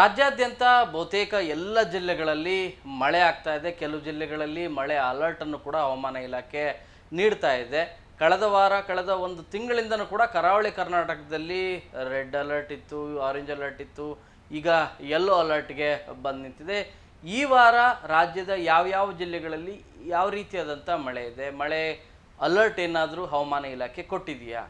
ರಾಜ್ಯಾದ್ಯಂತ ಬಹುತೇಕ ಎಲ್ಲ ಜಿಲ್ಲೆಗಳಲ್ಲಿ ಮಳೆ ಆಗ್ತಾ ಇದೆ. ಕೆಲವು ಜಿಲ್ಲೆಗಳಲ್ಲಿ ಮಳೆ ಅಲರ್ಟನ್ನು ಕೂಡ ಹವಾಮಾನ ಇಲಾಖೆ ನೀಡ್ತಾ ಇದೆ. ಕಳೆದ ವಾರ, ಕಳೆದ ಒಂದು ತಿಂಗಳಿಂದನೂ ಕೂಡ ಕರಾವಳಿ ಕರ್ನಾಟಕದಲ್ಲಿ ರೆಡ್ ಅಲರ್ಟ್ ಇತ್ತು ಆರೆಂಜ್ ಅಲರ್ಟ್ ಇತ್ತು. ಈಗ ಯೆಲ್ಲೋ ಅಲರ್ಟ್ಗೆ ಬಂದು ನಿಂತಿದೆ. ಈ ವಾರ ರಾಜ್ಯದ ಯಾವ್ಯಾವ ಜಿಲ್ಲೆಗಳಲ್ಲಿ ಯಾವ ರೀತಿಯಾದಂಥ ಮಳೆ ಇದೆ? ಮಳೆ ಅಲರ್ಟ್ ಏನಾದರೂ ಹವಾಮಾನ ಇಲಾಖೆ ಕೊಟ್ಟಿದೆಯಾ?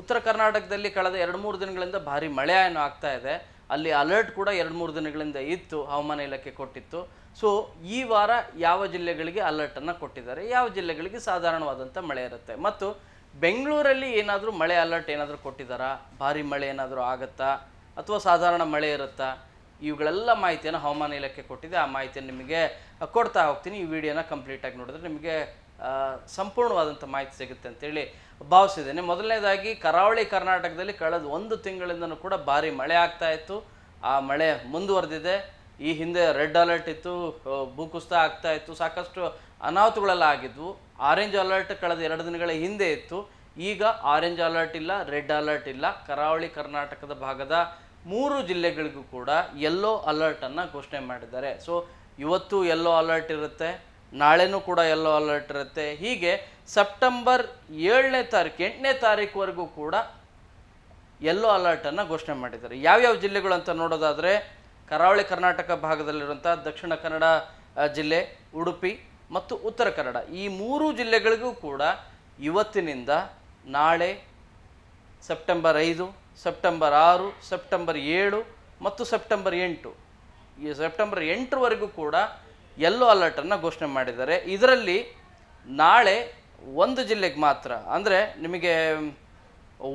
ಉತ್ತರ ಕರ್ನಾಟಕದಲ್ಲಿ ಕಳೆದ ಎರಡು ಮೂರು ದಿನಗಳಿಂದ ಭಾರಿ ಮಳೆ ಏನು ಆಗ್ತಾ ಇದೆ. ಅಲ್ಲಿ ಅಲರ್ಟ್ ಕೂಡ ಎರಡು ಮೂರು ದಿನಗಳಿಂದ ಇತ್ತು, ಹವಾಮಾನ ಇಲಾಖೆ ಕೊಟ್ಟಿತ್ತು. ಸೊ ಈ ವಾರ ಯಾವ ಜಿಲ್ಲೆಗಳಿಗೆ ಅಲರ್ಟನ್ನು ಕೊಟ್ಟಿದ್ದಾರೆ? ಯಾವ ಜಿಲ್ಲೆಗಳಿಗೆ ಸಾಧಾರಣವಾದಂಥ ಮಳೆ ಇರುತ್ತೆ? ಮತ್ತು ಬೆಂಗಳೂರಲ್ಲಿ ಏನಾದರೂ ಮಳೆ ಅಲರ್ಟ್ ಏನಾದರೂ ಕೊಟ್ಟಿದ್ದಾರಾ? ಭಾರಿ ಮಳೆ ಏನಾದರೂ ಆಗುತ್ತಾ? ಅಥವಾ ಸಾಧಾರಣ ಮಳೆ ಇರುತ್ತಾ? ಇವುಗಳೆಲ್ಲ ಮಾಹಿತಿಯನ್ನು ಹವಾಮಾನ ಇಲಾಖೆ ಕೊಟ್ಟಿದೆ. ಆ ಮಾಹಿತಿಯನ್ನು ನಿಮಗೆ ಕೊಡ್ತಾ ಹೋಗ್ತೀನಿ. ಈ ವಿಡಿಯೋನ ಕಂಪ್ಲೀಟಾಗಿ ನೋಡಿದ್ರೆ ನಿಮಗೆ ಸಂಪೂರ್ಣವಾದಂಥ ಮಾಹಿತಿ ಸಿಗುತ್ತೆ ಅಂತೇಳಿ ಭಾವಿಸಿದ್ದೇನೆ. ಮೊದಲನೇದಾಗಿ ಕರಾವಳಿ ಕರ್ನಾಟಕದಲ್ಲಿ ಕಳೆದ ಒಂದು ತಿಂಗಳಿಂದನೂ ಕೂಡ ಭಾರಿ ಮಳೆ ಆಗ್ತಾ ಇತ್ತು. ಆ ಮಳೆ ಮುಂದುವರೆದಿದೆ. ಈ ಹಿಂದೆ ರೆಡ್ ಅಲರ್ಟ್ ಇತ್ತು ಭೂಕುಸಿತ ಆಗ್ತಾ ಇತ್ತು, ಸಾಕಷ್ಟು ಅನಾಹುತಗಳೆಲ್ಲ ಆಗಿದ್ವು. ಆರೆಂಜ್ ಅಲರ್ಟ್ ಕಳೆದ ಎರಡು ದಿನಗಳ ಹಿಂದೆ ಇತ್ತು. ಈಗ ಆರೆಂಜ್ ಅಲರ್ಟ್ ಇಲ್ಲ, ರೆಡ್ ಅಲರ್ಟ್ ಇಲ್ಲ. ಕರಾವಳಿ ಕರ್ನಾಟಕದ ಭಾಗದ ಮೂರು ಜಿಲ್ಲೆಗಳಿಗೂ ಕೂಡ ಯೆಲ್ಲೋ ಅಲರ್ಟನ್ನು ಘೋಷಣೆ ಮಾಡಿದ್ದಾರೆ. ಸೊ, ಇವತ್ತು ಯೆಲ್ಲೋ ಅಲರ್ಟ್ ಇರುತ್ತೆ. ನಾಳೆನೂ ಕೂಡ ಎಲ್ಲೋ ಅಲರ್ಟ್ ಇರುತ್ತೆ. ಹೀಗೆ ಸೆಪ್ಟೆಂಬರ್ ಏಳನೇ ತಾರೀಕು, ಎಂಟನೇ ತಾರೀಕುವರೆಗೂ ಕೂಡ ಎಲ್ಲೋ ಅಲರ್ಟನ್ನು ಘೋಷಣೆ ಮಾಡಿದ್ದಾರೆ. ಯಾವ್ಯಾವ ಜಿಲ್ಲೆಗಳು ಅಂತ ನೋಡೋದಾದರೆ, ಕರಾವಳಿ ಕರ್ನಾಟಕ ಭಾಗದಲ್ಲಿರುವಂಥ ದಕ್ಷಿಣ ಕನ್ನಡ ಜಿಲ್ಲೆ, ಉಡುಪಿ ಮತ್ತು ಉತ್ತರ ಕನ್ನಡ. ಈ ಮೂರು ಜಿಲ್ಲೆಗಳಿಗೂ ಕೂಡ ಇವತ್ತಿನಿಂದ ನಾಳೆ ಸೆಪ್ಟೆಂಬರ್ ಐದು ಸೆಪ್ಟೆಂಬರ್ ಆರು ಸೆಪ್ಟೆಂಬರ್ ಏಳು ಮತ್ತು ಸೆಪ್ಟೆಂಬರ್ ಎಂಟು. ಈ ಸೆಪ್ಟೆಂಬರ್ ಎಂಟರವರೆಗೂ ಕೂಡ ಯೆಲ್ಲೋ ಅಲರ್ಟನ್ನು ಘೋಷಣೆ ಮಾಡಿದ್ದಾರೆ. ಇದರಲ್ಲಿ ನಾಳೆ ಒಂದು ಜಿಲ್ಲೆಗೆ ಮಾತ್ರ, ಅಂದರೆ ನಿಮಗೆ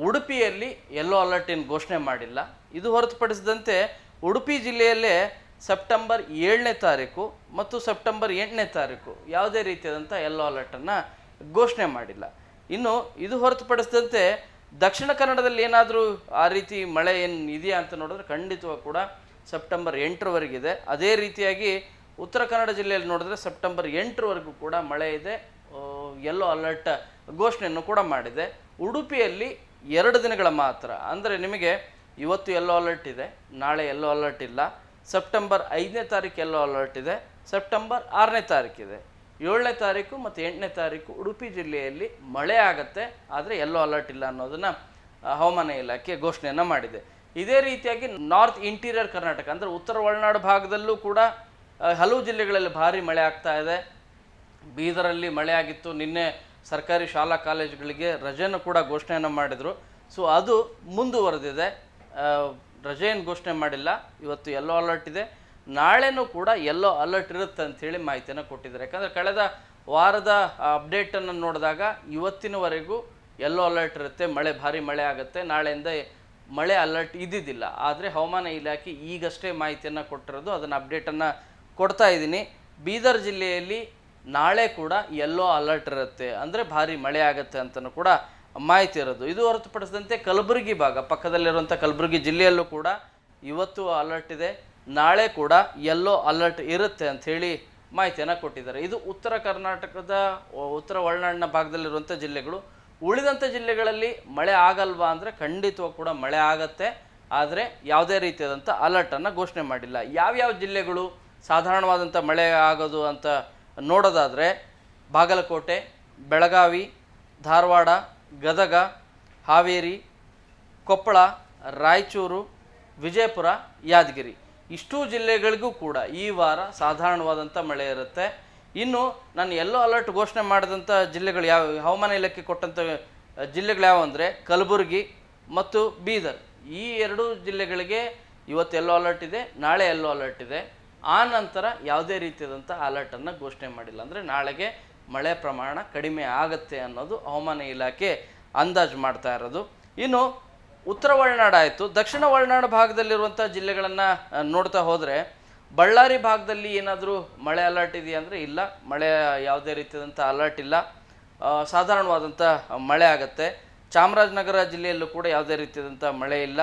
ಉಡುಪಿಯಲ್ಲಿ ಯೆಲ್ಲೋ ಅಲರ್ಟಿನ ಘೋಷಣೆ ಮಾಡಿಲ್ಲ. ಇದು ಹೊರತುಪಡಿಸಿದಂತೆ ಉಡುಪಿ ಜಿಲ್ಲೆಯಲ್ಲೇ ಸೆಪ್ಟೆಂಬರ್ ಏಳನೇ ತಾರೀಕು ಮತ್ತು ಸೆಪ್ಟೆಂಬರ್ ಎಂಟನೇ ತಾರೀಕು ಯಾವುದೇ ರೀತಿಯಾದಂಥ ಯೆಲ್ಲೋ ಅಲರ್ಟನ್ನು ಘೋಷಣೆ ಮಾಡಿಲ್ಲ. ಇನ್ನು ಇದು ಹೊರತುಪಡಿಸಿದಂತೆ ದಕ್ಷಿಣ ಕನ್ನಡದಲ್ಲಿ ಏನಾದರೂ ಆ ರೀತಿ ಮಳೆ ಏನು ಇದೆಯಾ ಅಂತ ನೋಡಿದ್ರೆ ಖಂಡಿತವಾಗ ಕೂಡ ಸೆಪ್ಟೆಂಬರ್ ಎಂಟರವರೆಗಿದೆ. ಅದೇ ರೀತಿಯಾಗಿ ಉತ್ತರ ಕನ್ನಡ ಜಿಲ್ಲೆಯಲ್ಲಿ ನೋಡಿದ್ರೆ ಸೆಪ್ಟೆಂಬರ್ ಎಂಟರವರೆಗೂ ಕೂಡ ಮಳೆ ಇದೆ. ಎಲ್ಲೋ ಅಲರ್ಟ್ ಘೋಷಣೆಯನ್ನು ಕೂಡ ಮಾಡಿದೆ. ಉಡುಪಿಯಲ್ಲಿ ಎರಡು ದಿನಗಳ ಮಾತ್ರ, ಅಂದರೆ ನಿಮಗೆ ಇವತ್ತು ಎಲ್ಲೋ ಅಲರ್ಟ್ ಇದೆ, ನಾಳೆ ಎಲ್ಲೋ ಅಲರ್ಟ್ ಇಲ್ಲ. ಸೆಪ್ಟೆಂಬರ್ ಐದನೇ ತಾರೀಕು ಎಲ್ಲೋ ಅಲರ್ಟ್ ಇದೆ, ಸೆಪ್ಟೆಂಬರ್ ಆರನೇ ತಾರೀಕಿದೆ ಏಳನೇ ತಾರೀಕು ಮತ್ತು ಎಂಟನೇ ತಾರೀಕು ಉಡುಪಿ ಜಿಲ್ಲೆಯಲ್ಲಿ ಮಳೆ ಆಗುತ್ತೆ, ಆದರೆ ಎಲ್ಲೋ ಅಲರ್ಟ್ ಇಲ್ಲ ಅನ್ನೋದನ್ನು ಹವಾಮಾನ ಇಲಾಖೆ ಘೋಷಣೆಯನ್ನು ಮಾಡಿದೆ. ಇದೇ ರೀತಿಯಾಗಿ ನಾರ್ತ್ ಇಂಟೀರಿಯರ್ ಕರ್ನಾಟಕ, ಅಂದರೆ ಉತ್ತರ ಒಳನಾಡು ಭಾಗದಲ್ಲೂ ಕೂಡ ಹಲವು ಜಿಲ್ಲೆಗಳಲ್ಲಿ ಭಾರಿ ಮಳೆ ಆಗ್ತಾ ಇದೆ. ಬೀದರಲ್ಲಿ ಮಳೆ ಆಗಿತ್ತು ನಿನ್ನೆ ಸರ್ಕಾರಿ ಶಾಲಾ ಕಾಲೇಜುಗಳಿಗೆ ರಜೆಯನ್ನು ಕೂಡ ಘೋಷಣೆಯನ್ನು ಮಾಡಿದರು. ಸೊ ಅದು ಮುಂದುವರೆದಿದೆ. ರಜೆಯನ್ನು ಘೋಷಣೆ ಮಾಡಿಲ್ಲ. ಇವತ್ತು ಎಲ್ಲೋ ಅಲರ್ಟ್ ಇದೆ. ನಾಳೆನೂ ಕೂಡ ಎಲ್ಲೋ ಅಲರ್ಟ್ ಇರುತ್ತೆ ಅಂಥೇಳಿ ಮಾಹಿತಿಯನ್ನು ಕೊಟ್ಟಿದ್ದಾರೆ. ಯಾಕಂದರೆ ಕಳೆದ ವಾರದ ಅಪ್ಡೇಟನ್ನು ನೋಡಿದಾಗ ಇವತ್ತಿನವರೆಗೂ ಎಲ್ಲೋ ಅಲರ್ಟ್ ಇರುತ್ತೆ. ಮಳೆ, ಭಾರಿ ಮಳೆ ಆಗುತ್ತೆ. ನಾಳೆಯಿಂದ ಮಳೆ ಅಲರ್ಟ್ ಇದ್ದಿದ್ದಿಲ್ಲ. ಆದರೆ ಹವಾಮಾನ ಇಲಾಖೆ ಈಗಷ್ಟೇ ಮಾಹಿತಿಯನ್ನು ಕೊಟ್ಟಿರೋದು. ಅದನ್ನು ಅಪ್ಡೇಟನ್ನು ಕೊಡ್ತಾ ಇದ್ದೀನಿ. ಬೀದರ್ ಜಿಲ್ಲೆಯಲ್ಲಿ ನಾಳೆ ಕೂಡ ಎಲ್ಲೋ ಅಲರ್ಟ್ ಇರುತ್ತೆ. ಅಂದರೆ ಭಾರಿ ಮಳೆ ಆಗುತ್ತೆ ಅಂತಲೂ ಕೂಡ ಮಾಹಿತಿ ಇರೋದು. ಇದು ಹೊರತುಪಡಿಸಿದಂತೆ ಕಲಬುರಗಿ ಭಾಗ ಪಕ್ಕದಲ್ಲಿರುವಂಥ ಕಲಬುರಗಿ ಜಿಲ್ಲೆಯಲ್ಲೂ ಕೂಡ ಇವತ್ತು ಅಲರ್ಟ್ ಇದೆ. ನಾಳೆ ಕೂಡ ಎಲ್ಲೋ ಅಲರ್ಟ್ ಇರುತ್ತೆ ಅಂಥೇಳಿ ಮಾಹಿತಿಯನ್ನು ಕೊಟ್ಟಿದ್ದಾರೆ. ಇದು ಉತ್ತರ ಕರ್ನಾಟಕದ, ಉತ್ತರ ಒಳನಾಡಿನ ಭಾಗದಲ್ಲಿರುವಂಥ ಜಿಲ್ಲೆಗಳು. ಉಳಿದಂಥ ಜಿಲ್ಲೆಗಳಲ್ಲಿ ಮಳೆ ಆಗಲ್ವಾ ಅಂದರೆ ಖಂಡಿತವಾಗಿ ಕೂಡ ಮಳೆ ಆಗತ್ತೆ. ಆದರೆ ಯಾವುದೇ ರೀತಿಯಾದಂಥ ಅಲರ್ಟನ್ನು ಘೋಷಣೆ ಮಾಡಿಲ್ಲ. ಯಾವ್ಯಾವ ಜಿಲ್ಲೆಗಳು? ಸಾಧಾರಣವಾದಂಥ ಮಳೆ ಆಗೋದು ಅಂತ ನೋಡೋದಾದರೆ ಬಾಗಲಕೋಟೆ, ಬೆಳಗಾವಿ, ಧಾರವಾಡ, ಗದಗ, ಹಾವೇರಿ, ಕೊಪ್ಪಳ, ರಾಯಚೂರು, ವಿಜಯಪುರ, ಯಾದಗಿರಿ. ಇಷ್ಟೂ ಜಿಲ್ಲೆಗಳಿಗೂ ಕೂಡ ಈ ವಾರ ಸಾಧಾರಣವಾದಂಥ ಮಳೆ ಇರುತ್ತೆ. ಇನ್ನು ನಾನು ಎಲ್ಲೋ ಅಲರ್ಟ್ ಘೋಷಣೆ ಮಾಡಿದಂಥ ಜಿಲ್ಲೆಗಳು ಯಾವ, ಹವಾಮಾನ ಇಲಾಖೆ ಕೊಟ್ಟಂಥ ಜಿಲ್ಲೆಗಳು ಯಾವ ಅಂದರೆ ಕಲಬುರಗಿ ಮತ್ತು ಬೀದರ್. ಈ ಎರಡೂ ಜಿಲ್ಲೆಗಳಿಗೆ ಇವತ್ತು ಎಲ್ಲೋ ಅಲರ್ಟ್ ಇದೆ, ನಾಳೆ ಎಲ್ಲೋ ಅಲರ್ಟ್ ಇದೆ. ಆ ನಂತರ ಯಾವುದೇ ರೀತಿಯಾದಂಥ ಅಲರ್ಟನ್ನು ಘೋಷಣೆ ಮಾಡಿಲ್ಲ. ಅಂದರೆ ನಾಳೆಗೆ ಮಳೆ ಪ್ರಮಾಣ ಕಡಿಮೆ ಆಗುತ್ತೆ ಅನ್ನೋದು ಹವಾಮಾನ ಇಲಾಖೆ ಅಂದಾಜು ಮಾಡ್ತಾ ಇರೋದು. ಇನ್ನು ಉತ್ತರ ಒಳನಾಡು ಆಯಿತು. ದಕ್ಷಿಣ ಒಳನಾಡು ಭಾಗದಲ್ಲಿರುವಂಥ ಜಿಲ್ಲೆಗಳನ್ನು ನೋಡ್ತಾ ಹೋದರೆ ಬಳ್ಳಾರಿ ಭಾಗದಲ್ಲಿ ಏನಾದರೂ ಮಳೆ ಅಲರ್ಟ್ ಇದೆಯಾ ಅಂದರೆ ಇಲ್ಲ. ಮಳೆ ಯಾವುದೇ ರೀತಿಯಾದಂಥ ಅಲರ್ಟ್ ಇಲ್ಲ. ಸಾಧಾರಣವಾದಂಥ ಮಳೆ ಆಗುತ್ತೆ. ಚಾಮರಾಜನಗರ ಜಿಲ್ಲೆಯಲ್ಲೂ ಕೂಡ ಯಾವುದೇ ರೀತಿಯಾದಂಥ ಮಳೆ ಇಲ್ಲ.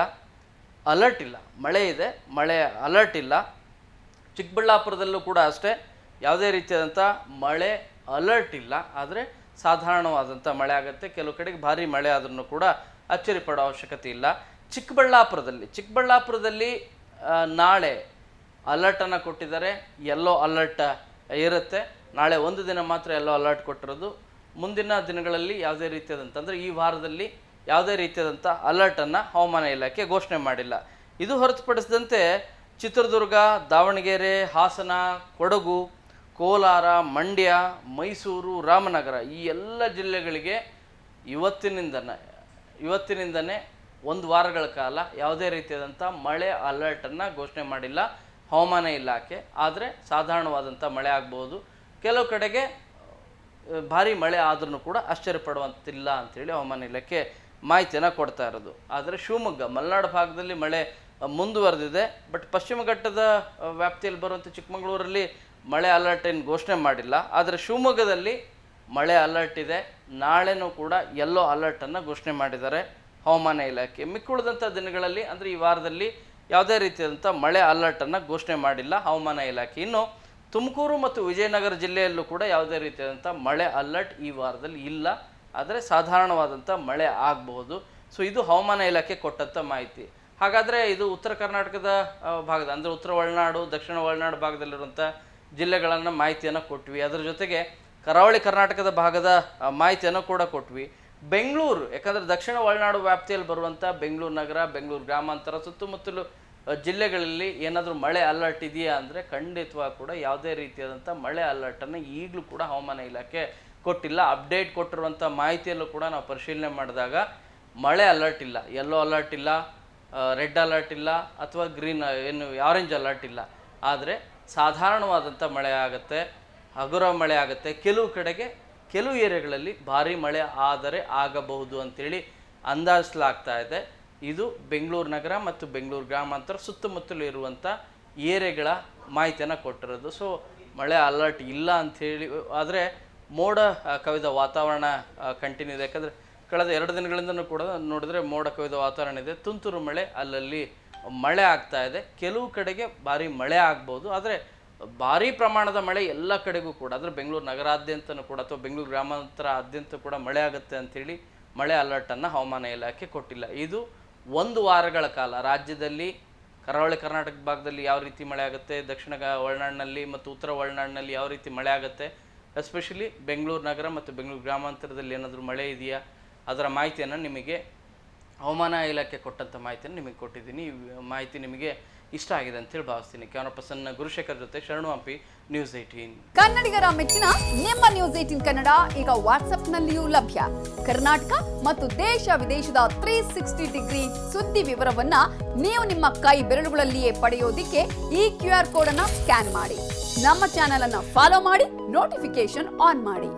ಅಲರ್ಟ್ ಇಲ್ಲ. ಮಳೆ ಇದೆ. ಮಳೆ ಅಲರ್ಟ್ ಇಲ್ಲ. ಚಿಕ್ಕಬಳ್ಳಾಪುರದಲ್ಲೂ ಕೂಡ ಅಷ್ಟೇ. ಯಾವುದೇ ರೀತಿಯಾದಂಥ ಮಳೆ ಅಲರ್ಟ್ ಇಲ್ಲ. ಆದರೆ ಸಾಧಾರಣವಾದಂಥ ಮಳೆ ಆಗುತ್ತೆ. ಕೆಲವು ಕಡೆಗೆ ಭಾರಿ ಮಳೆ ಆದ್ರೂ ಕೂಡ ಅಚ್ಚರಿ ಪಡೋ ಅವಶ್ಯಕತೆ ಇಲ್ಲ. ಚಿಕ್ಕಬಳ್ಳಾಪುರದಲ್ಲಿ ಚಿಕ್ಕಬಳ್ಳಾಪುರದಲ್ಲಿ ನಾಳೆ ಅಲರ್ಟನ್ನು ಕೊಟ್ಟಿದ್ದಾರೆ. ಎಲ್ಲೋ ಅಲರ್ಟ್ ಇರುತ್ತೆ. ನಾಳೆ ಒಂದು ದಿನ ಮಾತ್ರ ಎಲ್ಲೋ ಅಲರ್ಟ್ ಕೊಟ್ಟಿರೋದು. ಮುಂದಿನ ದಿನಗಳಲ್ಲಿ ಯಾವುದೇ ರೀತಿಯಾದಂಥ, ಅಂದರೆ ಈ ವಾರದಲ್ಲಿ ಯಾವುದೇ ರೀತಿಯಾದಂಥ ಅಲರ್ಟನ್ನು ಹವಾಮಾನ ಇಲಾಖೆ ಘೋಷಣೆ ಮಾಡಿಲ್ಲ. ಇದು ಹೊರತುಪಡಿಸಿದಂತೆ ಚಿತ್ರದುರ್ಗ, ದಾವಣಗೆರೆ, ಹಾಸನ, ಕೊಡಗು, ಕೋಲಾರ, ಮಂಡ್ಯ, ಮೈಸೂರು, ರಾಮನಗರ ಈ ಎಲ್ಲ ಜಿಲ್ಲೆಗಳಿಗೆ ಇವತ್ತಿನಿಂದನೇ ಇವತ್ತಿನಿಂದನೇ ಒಂದು ವಾರಗಳ ಕಾಲ ಯಾವುದೇ ರೀತಿಯಾದಂಥ ಮಳೆ ಅಲರ್ಟನ್ನು ಘೋಷಣೆ ಮಾಡಿಲ್ಲ. ಹವಾಮಾನ ಇಲಾಖೆ. ಆದರೆ ಸಾಧಾರಣವಾದಂಥ ಮಳೆ ಆಗ್ಬೋದು. ಕೆಲವು ಕಡೆಗೆ ಭಾರಿ ಮಳೆ ಆದ್ರೂ ಕೂಡ ಆಶ್ಚರ್ಯಪಡುವಂತಿಲ್ಲ ಅಂಥೇಳಿ ಹವಾಮಾನ ಇಲಾಖೆ ಮಾಹಿತಿಯನ್ನು ಕೊಡ್ತಾ ಇರೋದು. ಆದರೆ ಶಿವಮೊಗ್ಗ, ಮಲೆನಾಡು ಭಾಗದಲ್ಲಿ ಮಳೆ ಮುಂದುವರೆದಿದೆ. ಬಟ್ ಪಶ್ಚಿಮ ಘಟ್ಟದ ವ್ಯಾಪ್ತಿಯಲ್ಲಿ ಬರುವಂಥ ಚಿಕ್ಕಮಗಳೂರಲ್ಲಿ ಮಳೆ ಅಲರ್ಟ್ ಏನು ಘೋಷಣೆ ಮಾಡಿಲ್ಲ. ಆದರೆ ಶಿವಮೊಗ್ಗದಲ್ಲಿ ಮಳೆ ಅಲರ್ಟ್ ಇದೆ. ನಾಳೆನೂ ಕೂಡ ಯೆಲ್ಲೋ ಅಲರ್ಟನ್ನು ಘೋಷಣೆ ಮಾಡಿದ್ದಾರೆ ಹವಾಮಾನ ಇಲಾಖೆ. ಮಿಕ್ಕುಳಿದಂಥ ದಿನಗಳಲ್ಲಿ, ಅಂದರೆ ಈ ವಾರದಲ್ಲಿ ಯಾವುದೇ ರೀತಿಯಾದಂಥ ಮಳೆ ಅಲರ್ಟನ್ನು ಘೋಷಣೆ ಮಾಡಿಲ್ಲ ಹವಾಮಾನ ಇಲಾಖೆ. ಇನ್ನು ತುಮಕೂರು ಮತ್ತು ವಿಜಯನಗರ ಜಿಲ್ಲೆಯಲ್ಲೂ ಕೂಡ ಯಾವುದೇ ರೀತಿಯಾದಂಥ ಮಳೆ ಅಲರ್ಟ್ ಈ ವಾರದಲ್ಲಿ ಇಲ್ಲ. ಆದರೆ ಸಾಧಾರಣವಾದಂಥ ಮಳೆ ಆಗಬಹುದು. ಸೊ ಇದು ಹವಾಮಾನ ಇಲಾಖೆ ಕೊಟ್ಟಂಥ ಮಾಹಿತಿ. ಹಾಗಾದರೆ ಇದು ಉತ್ತರ ಕರ್ನಾಟಕದ ಭಾಗದ, ಅಂದರೆ ಉತ್ತರ ಒಳನಾಡು, ದಕ್ಷಿಣ ಒಳನಾಡು ಭಾಗದಲ್ಲಿರುವಂಥ ಜಿಲ್ಲೆಗಳನ್ನು ಮಾಹಿತಿಯನ್ನು ಕೊಟ್ವಿ. ಅದರ ಜೊತೆಗೆ ಕರಾವಳಿ ಕರ್ನಾಟಕದ ಭಾಗದ ಮಾಹಿತಿಯನ್ನು ಕೂಡ ಕೊಟ್ವಿ. ಬೆಂಗಳೂರು, ಯಾಕಂದರೆ ದಕ್ಷಿಣ ಒಳನಾಡು ವ್ಯಾಪ್ತಿಯಲ್ಲಿ ಬರುವಂಥ ಬೆಂಗಳೂರು ನಗರ, ಬೆಂಗಳೂರು ಗ್ರಾಮಾಂತರ, ಸುತ್ತಮುತ್ತಲು ಜಿಲ್ಲೆಗಳಲ್ಲಿ ಏನಾದರೂ ಮಳೆ ಅಲರ್ಟ್ ಇದೆಯಾ ಅಂದರೆ ಖಂಡಿತವಾಗಿ ಕೂಡ ಯಾವುದೇ ರೀತಿಯಾದಂಥ ಮಳೆ ಅಲರ್ಟನ್ನು ಈಗಲೂ ಕೂಡ ಹವಾಮಾನ ಇಲಾಖೆ ಕೊಟ್ಟಿಲ್ಲ. ಅಪ್ಡೇಟ್ ಕೊಟ್ಟಿರುವಂಥ ಮಾಹಿತಿಯಲ್ಲೂ ಕೂಡ ನಾವು ಪರಿಶೀಲನೆ ಮಾಡಿದಾಗ ಮಳೆ ಅಲರ್ಟ್ ಇಲ್ಲ ಎಲ್ಲೋ ಅಲರ್ಟ್ ಇಲ್ಲ ರೆಡ್ ಅಲರ್ಟ್ ಇಲ್ಲ ಅಥವಾ ಗ್ರೀನ್ ಏನು ಆರೆಂಜ್ ಅಲರ್ಟ್ ಇಲ್ಲ. ಆದರೆ ಸಾಧಾರಣವಾದಂಥ ಮಳೆ ಆಗುತ್ತೆ, ಹಗುರ ಮಳೆ ಆಗುತ್ತೆ. ಕೆಲವು ಕಡೆಗೆ ಕೆಲವು ಏರಿಯಾಗಳಲ್ಲಿ ಭಾರಿ ಮಳೆ ಆದರೆ ಆಗಬಹುದು ಅಂತೇಳಿ ಅಂದಾಜಿಸಲಾಗ್ತಾ ಇದೆ. ಇದು ಬೆಂಗಳೂರು ನಗರ ಮತ್ತು ಬೆಂಗಳೂರು ಗ್ರಾಮಾಂತರ ಸುತ್ತಮುತ್ತಲು ಇರುವಂಥ ಏರಿಯಾಗಳ ಮಾಹಿತಿಯನ್ನು ಕೊಟ್ಟಿರೋದು. ಸೊ ಮಳೆ ಅಲರ್ಟ್ ಇಲ್ಲ ಅಂಥೇಳಿ ಆದರೆ ಮೋಡ ಕವಿದ ವಾತಾವರಣ ಕಂಟಿನ್ಯೂ ಇದೆ. ಯಾಕಂದರೆ ಕಳೆದ ಎರಡು ದಿನಗಳಿಂದನೂ ಕೂಡ ನೋಡಿದ್ರೆ ಮೋಡ ಕವಿದ ವಾತಾವರಣ ಇದೆ. ತುಂತುರು ಮಳೆ, ಅಲ್ಲಲ್ಲಿ ಮಳೆ ಆಗ್ತಾ ಇದೆ. ಕೆಲವು ಕಡೆಗೆ ಭಾರಿ ಮಳೆ ಆಗ್ಬೋದು. ಆದರೆ ಭಾರಿ ಪ್ರಮಾಣದ ಮಳೆ ಎಲ್ಲ ಕಡೆಗೂ ಕೂಡ ಅಂದರೆ ಬೆಂಗಳೂರು ನಗರಾದ್ಯಂತನೂ ಕೂಡ ಅಥವಾ ಬೆಂಗಳೂರು ಗ್ರಾಮಾಂತರ ಆದ್ಯಂತ ಕೂಡ ಮಳೆ ಆಗುತ್ತೆ ಅಂಥೇಳಿ ಮಳೆ ಅಲರ್ಟನ್ನು ಹವಾಮಾನ ಇಲಾಖೆ ಕೊಟ್ಟಿಲ್ಲ. ಇದು ಒಂದು ವಾರಗಳ ಕಾಲ. ರಾಜ್ಯದಲ್ಲಿ ಕರಾವಳಿ ಕರ್ನಾಟಕ ಭಾಗದಲ್ಲಿ ಯಾವ ರೀತಿ ಮಳೆ ಆಗುತ್ತೆ, ದಕ್ಷಿಣ ಒಳನಾಡಿನಲ್ಲಿ ಮತ್ತು ಉತ್ತರ ಒಳನಾಡಿನಲ್ಲಿ ಯಾವ ರೀತಿ ಮಳೆ ಆಗುತ್ತೆ ಎಸ್ಪೆಷಲಿ ಬೆಂಗಳೂರು ನಗರ ಮತ್ತು ಬೆಂಗಳೂರು ಗ್ರಾಮಾಂತರದಲ್ಲಿ ಏನಾದರೂ ಮಳೆ ಇದೆಯಾ? ಅದರ ಮಾಹಿತಿಯನ್ನು ನಿಮಗೆ ಹವಾಮಾನ ಇಲಾಖೆ ಕೊಟ್ಟಂಥ ಮಾಹಿತಿಯನ್ನು ನಿಮಗೆ ಕೊಟ್ಟಿದ್ದೀನಿ. ಈ ಮಾಹಿತಿ ನಿಮಗೆ ಇಷ್ಟ ಆಗಿದೆ ಅಂತೇಳಿ ಭಾವಿಸ್ತೀನಿ. ಕ್ಯಾಮರಾ ಪರ್ಸನ್ ಗುರುಶೇಖರ್ ಜೊತೆ ಶರಣು ಹಂಪಿ ನ್ಯೂಸ್ ಏಟೀನ್ ಕನ್ನಡಿಗರ ಮೆಚ್ಚಿನ ನಿಮ್ಮ ನ್ಯೂಸ್ ಏಟೀನ್ ಕನ್ನಡ ಈಗ ವಾಟ್ಸ್ಆಪ್ನಲ್ಲಿಯೂ ಲಭ್ಯ. ಕರ್ನಾಟಕ ಮತ್ತು ದೇಶ ವಿದೇಶದ ತ್ರೀ ಸಿಕ್ಸ್ಟಿ ಡಿಗ್ರಿ ಸುದ್ದಿ ವಿವರವನ್ನ ನೀವು ನಿಮ್ಮ ಕೈ ಬೆರಳುಗಳಲ್ಲಿಯೇ ಪಡೆಯೋದಿಕ್ಕೆ ಈ ಕ್ಯೂ ಆರ್ ಕೋಡ್ ಅನ್ನ ಸ್ಕ್ಯಾನ್ ಮಾಡಿ. ನಮ್ಮ ಚಾನೆಲ್ ಅನ್ನ ಫಾಲೋ ಮಾಡಿ ನೋಟಿಫಿಕೇಶನ್ ಆನ್ ಮಾಡಿ.